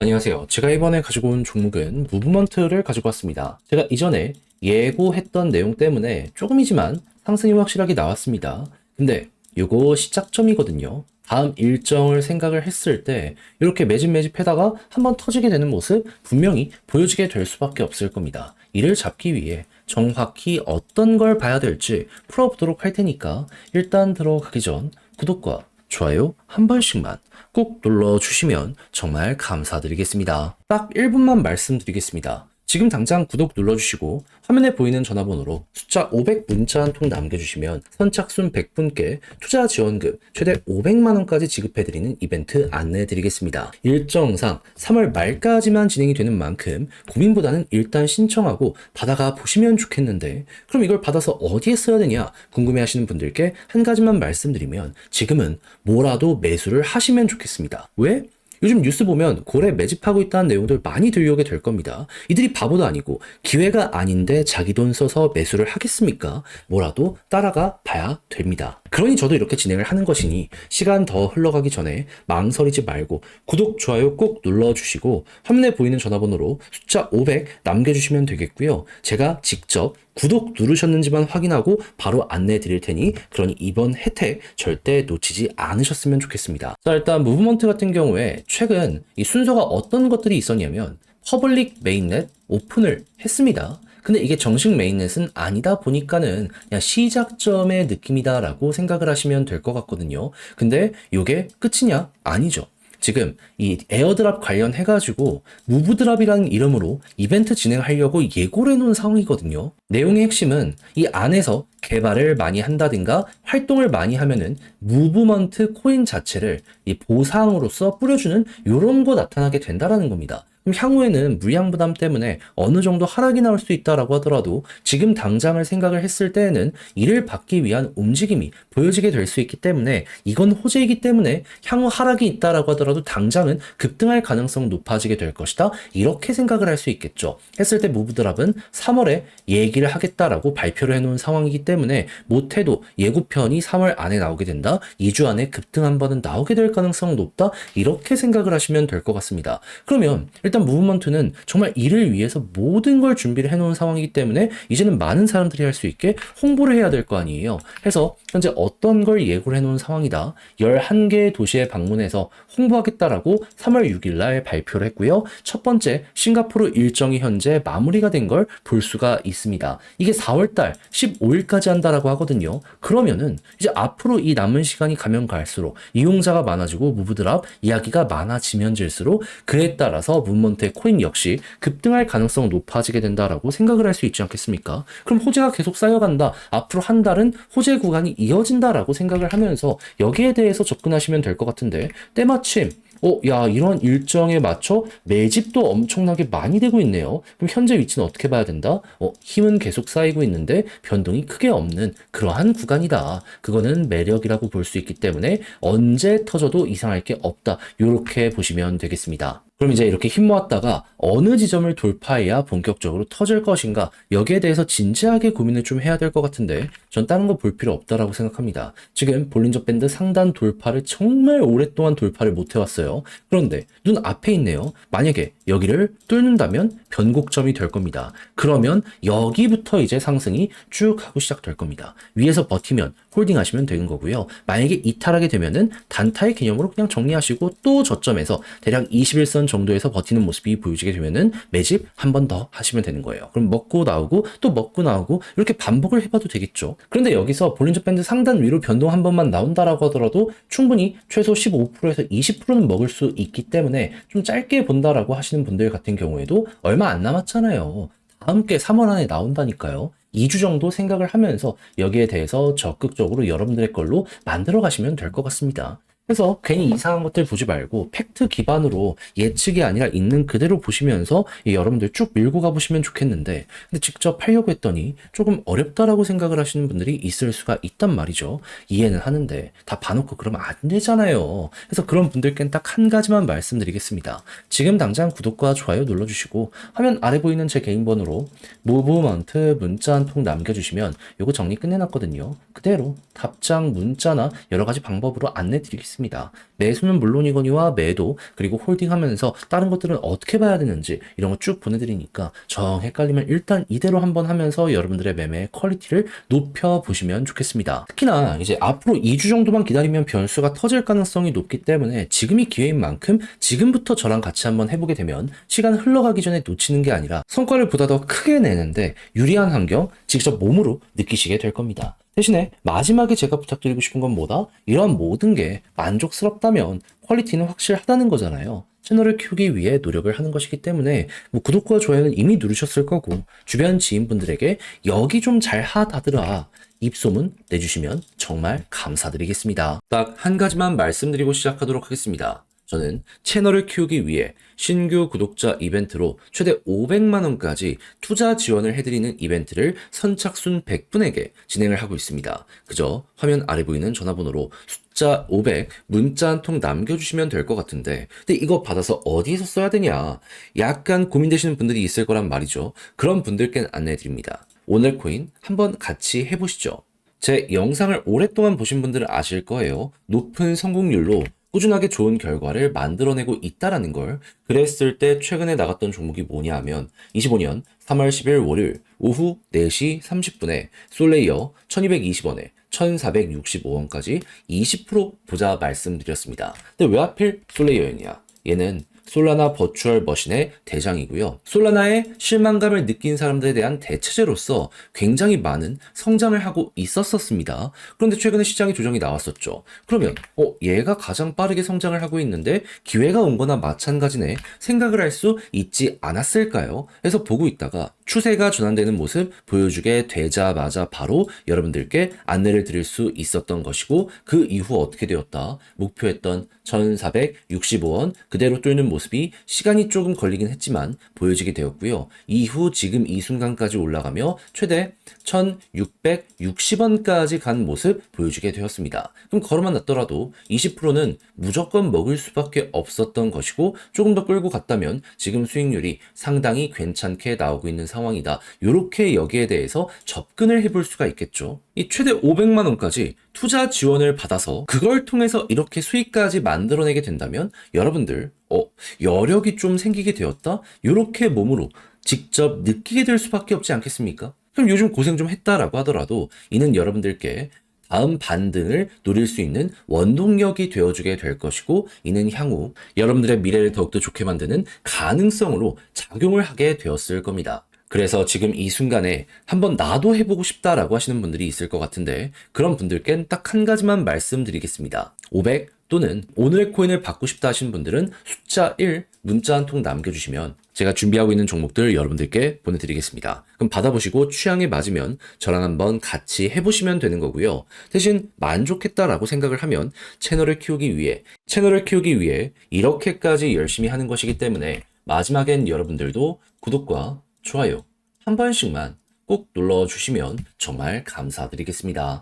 안녕하세요. 제가 이번에 가지고 온 종목은 무브먼트를 가지고 왔습니다. 제가 이전에 예고했던 내용 때문에 조금이지만 상승이 확실하게 나왔습니다. 근데 이거 시작점이거든요. 다음 일정을 생각을 했을 때 이렇게 매집 매집하다가 한번 터지게 되는 모습 분명히 보여지게 될 수밖에 없을 겁니다. 이를 잡기 위해 정확히 어떤 걸 봐야 될지 풀어보도록 할 테니까 일단 들어가기 전 구독과 좋아요 한 번씩만 꼭 눌러주시면 정말 감사드리겠습니다. 딱 1분만 말씀드리겠습니다. 지금 당장 구독 눌러주시고 화면에 보이는 전화번호로 숫자 500 문자 한 통 남겨주시면 선착순 100분께 투자 지원금 최대 500만원까지 지급해드리는 이벤트 안내해드리겠습니다. 일정상 3월 말까지만 진행이 되는 만큼 고민보다는 일단 신청하고 받아가 보시면 좋겠는데 그럼 이걸 받아서 어디에 써야 되냐 궁금해하시는 분들께 한 가지만 말씀드리면 지금은 뭐라도 매수를 하시면 좋겠습니다. 왜? 요즘 뉴스 보면 고래 매집하고 있다는 내용들 많이 들려오게 될 겁니다. 이들이 바보도 아니고 기회가 아닌데 자기 돈 써서 매수를 하겠습니까? 뭐라도 따라가 봐야 됩니다. 그러니 저도 이렇게 진행을 하는 것이니 시간 더 흘러가기 전에 망설이지 말고 구독, 좋아요 꼭 눌러주시고 화면에 보이는 전화번호로 숫자 500 남겨주시면 되겠고요. 제가 직접 구독 누르셨는지만 확인하고 바로 안내해 드릴 테니 그러니 이번 혜택 절대 놓치지 않으셨으면 좋겠습니다. 자, 일단 무브먼트 같은 경우에 최근 이 순서가 어떤 것들이 있었냐면 퍼블릭 메인넷 오픈을 했습니다. 근데 이게 정식 메인넷은 아니다 보니까는 그냥 시작점의 느낌이다라고 생각을 하시면 될 것 같거든요. 근데 이게 끝이냐? 아니죠. 지금 이 에어드랍 관련해가지고 무브드랍이라는 이름으로 이벤트 진행하려고 예고를 해놓은 상황이거든요. 내용의 핵심은 이 안에서 개발을 많이 한다든가 활동을 많이 하면은 무브먼트 코인 자체를 이 보상으로서 뿌려주는 이런 거 나타나게 된다라는 겁니다. 향후에는 물량 부담 때문에 어느 정도 하락이 나올 수 있다라고 하더라도 지금 당장을 생각을 했을 때에는 이를 받기 위한 움직임이 보여지게 될 수 있기 때문에 이건 호재이기 때문에 향후 하락이 있다라고 하더라도 당장은 급등할 가능성 높아지게 될 것이다. 이렇게 생각을 할 수 있겠죠. 했을 때 무브드랍은 3월에 얘기를 하겠다라고 발표를 해놓은 상황이기 때문에 못해도 예고편이 3월 안에 나오게 된다. 2주 안에 급등 한 번은 나오게 될 가능성 높다. 이렇게 생각을 하시면 될 것 같습니다. 그러면 일단 무브먼트는 정말 이를 위해서 모든 걸 준비를 해놓은 상황이기 때문에 이제는 많은 사람들이 할 수 있게 홍보를 해야 될 거 아니에요. 해서 현재 어떤 걸 예고를 해놓은 상황이다. 11개의 도시에 방문해서 홍보하겠다라고 3월 6일 날 발표를 했고요. 첫 번째 싱가포르 일정이 현재 마무리가 된 걸 볼 수가 있습니다. 이게 4월 달 15일까지 한다라고 하거든요. 그러면은 이제 앞으로 이 남은 시간이 가면 갈수록 이용자가 많아지고 무브드랍 이야기가 많아지면 질수록 그에 따라서 문먼트 의 코인 역시 급등할 가능성 높아지게 된다라고 생각을 할 수 있지 않겠습니까? 그럼 호재가 계속 쌓여간다. 앞으로 한 달은 호재 구간이 이어진다라고 생각을 하면서 여기에 대해서 접근하시면 될 것 같은데 때마침 어, 야, 이런 일정에 맞춰 매집도 엄청나게 많이 되고 있네요. 그럼 현재 위치는 어떻게 봐야 된다? 어, 힘은 계속 쌓이고 있는데 변동이 크게 없는 그러한 구간이다. 그거는 매력이라고 볼 수 있기 때문에 언제 터져도 이상할 게 없다. 이렇게 보시면 되겠습니다. 그럼 이제 이렇게 힘 모았다가 어느 지점을 돌파해야 본격적으로 터질 것인가 여기에 대해서 진지하게 고민을 좀 해야 될 것 같은데 전 다른 거 볼 필요 없다라고 생각합니다. 지금 볼린저 밴드 상단 돌파를 정말 오랫동안 돌파를 못 해왔어요. 그런데 눈 앞에 있네요. 만약에 여기를 뚫는다면 변곡점이 될 겁니다. 그러면 여기부터 이제 상승이 쭉 하고 시작될 겁니다. 위에서 버티면 홀딩 하시면 되는 거고요. 만약에 이탈하게 되면은 단타의 개념으로 그냥 정리하시고 또 저점에서 대략 21선 정도에서 버티는 모습이 보여지게 되면은 매집 한 번 더 하시면 되는 거예요. 그럼 먹고 나오고 또 먹고 나오고 이렇게 반복을 해봐도 되겠죠. 그런데 여기서 볼린저 밴드 상단 위로 변동 한 번만 나온다라고 하더라도 충분히 최소 15%에서 20%는 먹을 수 있기 때문에 좀 짧게 본다라고 하시는 분들 같은 경우에도 얼마 안 남았잖아요. 다음 게 3월 안에 나온다니까요. 2주 정도 생각을 하면서 여기에 대해서 적극적으로 여러분들의 걸로 만들어 가시면 될 것 같습니다. 그래서 괜히 이상한 것들 보지 말고 팩트 기반으로 예측이 아니라 있는 그대로 보시면서 이 여러분들 쭉 밀고 가보시면 좋겠는데 근데 직접 하려고 했더니 조금 어렵다라고 생각을 하시는 분들이 있을 수가 있단 말이죠. 이해는 하는데 다 봐놓고 그러면 안 되잖아요. 그래서 그런 분들께는 딱 한 가지만 말씀드리겠습니다. 지금 당장 구독과 좋아요 눌러주시고 화면 아래 보이는 제 개인 번호로 무브먼트 문자 한 통 남겨주시면 요거 정리 끝내놨거든요. 그대로 답장 문자나 여러 가지 방법으로 안내 드리겠습니다. 있습니다. 매수는 물론이거니와 매도 그리고 홀딩하면서 다른 것들은 어떻게 봐야 되는지 이런 거 쭉 보내드리니까 정 헷갈리면 일단 이대로 한번 하면서 여러분들의 매매 퀄리티를 높여 보시면 좋겠습니다. 특히나 이제 앞으로 2주 정도만 기다리면 변수가 터질 가능성이 높기 때문에 지금이 기회인 만큼 지금부터 저랑 같이 한번 해보게 되면 시간 흘러가기 전에 놓치는 게 아니라 성과를 보다 더 크게 내는데 유리한 환경 직접 몸으로 느끼시게 될 겁니다. 대신에 마지막에 제가 부탁드리고 싶은 건 뭐다? 이러한 모든 게 만족스럽다면 퀄리티는 확실하다는 거잖아요. 채널을 키우기 위해 노력을 하는 것이기 때문에 뭐 구독과 좋아요는 이미 누르셨을 거고 주변 지인분들에게 여기 좀 잘 하다더라 입소문 내주시면 정말 감사드리겠습니다. 딱 한 가지만 말씀드리고 시작하도록 하겠습니다. 저는 채널을 키우기 위해 신규 구독자 이벤트로 최대 500만원까지 투자 지원을 해드리는 이벤트를 선착순 100분에게 진행을 하고 있습니다. 그저 화면 아래 보이는 전화번호로 숫자 500 문자 한 통 남겨주시면 될 것 같은데 근데 이거 받아서 어디에서 써야 되냐 약간 고민되시는 분들이 있을 거란 말이죠. 그런 분들께 안내해드립니다. 오늘 코인 한번 같이 해보시죠. 제 영상을 오랫동안 보신 분들은 아실 거예요. 높은 성공률로 꾸준하게 좋은 결과를 만들어내고 있다라는 걸 그랬을 때 최근에 나갔던 종목이 뭐냐 하면 25년 3월 10일 월요일 오후 4시 30분에 솔레이어 1220원에 1465원까지 20% 보자 말씀드렸습니다. 근데 왜 하필 솔레이어였냐? 얘는 솔라나 버추얼 머신의 대장이고요. 솔라나의 실망감을 느낀 사람들에 대한 대체제로서 굉장히 많은 성장을 하고 있었었습니다. 그런데 최근에 시장의 조정이 나왔었죠. 그러면 어 얘가 가장 빠르게 성장을 하고 있는데 기회가 온 거나 마찬가지네 생각을 할 수 있지 않았을까요? 해서 보고 있다가 추세가 전환되는 모습 보여주게 되자마자 바로 여러분들께 안내를 드릴 수 있었던 것이고 그 이후 어떻게 되었다? 목표했던 1465원 그대로 뚫는 모습이 시간이 조금 걸리긴 했지만 보여지게 되었고요. 이후 지금 이 순간까지 올라가며 최대 1660원까지 간 모습 보여주게 되었습니다. 그럼 걸어만 놨더라도 20%는 무조건 먹을 수밖에 없었던 것이고 조금 더 끌고 갔다면 지금 수익률이 상당히 괜찮게 나오고 있는 상황 이다. 이렇게 여기에 대해서 접근을 해볼 수가 있겠죠. 이 최대 500만 원까지 투자 지원을 받아서 그걸 통해서 이렇게 수익까지 만들어내게 된다면 여러분들 어 여력이 좀 생기게 되었다. 이렇게 몸으로 직접 느끼게 될 수밖에 없지 않겠습니까? 그럼 요즘 고생 좀 했다라고 하더라도 이는 여러분들께 다음 반등을 노릴 수 있는 원동력이 되어주게 될 것이고 이는 향후 여러분들의 미래를 더욱더 좋게 만드는 가능성으로 작용을 하게 되었을 겁니다. 그래서 지금 이 순간에 한번 나도 해보고 싶다라고 하시는 분들이 있을 것 같은데 그런 분들께는 딱 한 가지만 말씀드리겠습니다. 500 또는 오늘의 코인을 받고 싶다 하시는 분들은 숫자 1 문자 한 통 남겨주시면 제가 준비하고 있는 종목들 여러분들께 보내드리겠습니다. 그럼 받아보시고 취향에 맞으면 저랑 한번 같이 해보시면 되는 거고요. 대신 만족했다라고 생각을 하면 채널을 키우기 위해 채널을 키우기 위해 이렇게까지 열심히 하는 것이기 때문에 마지막엔 여러분들도 구독과 좋아요 한 번씩만 꼭 눌러주시면 정말 감사드리겠습니다.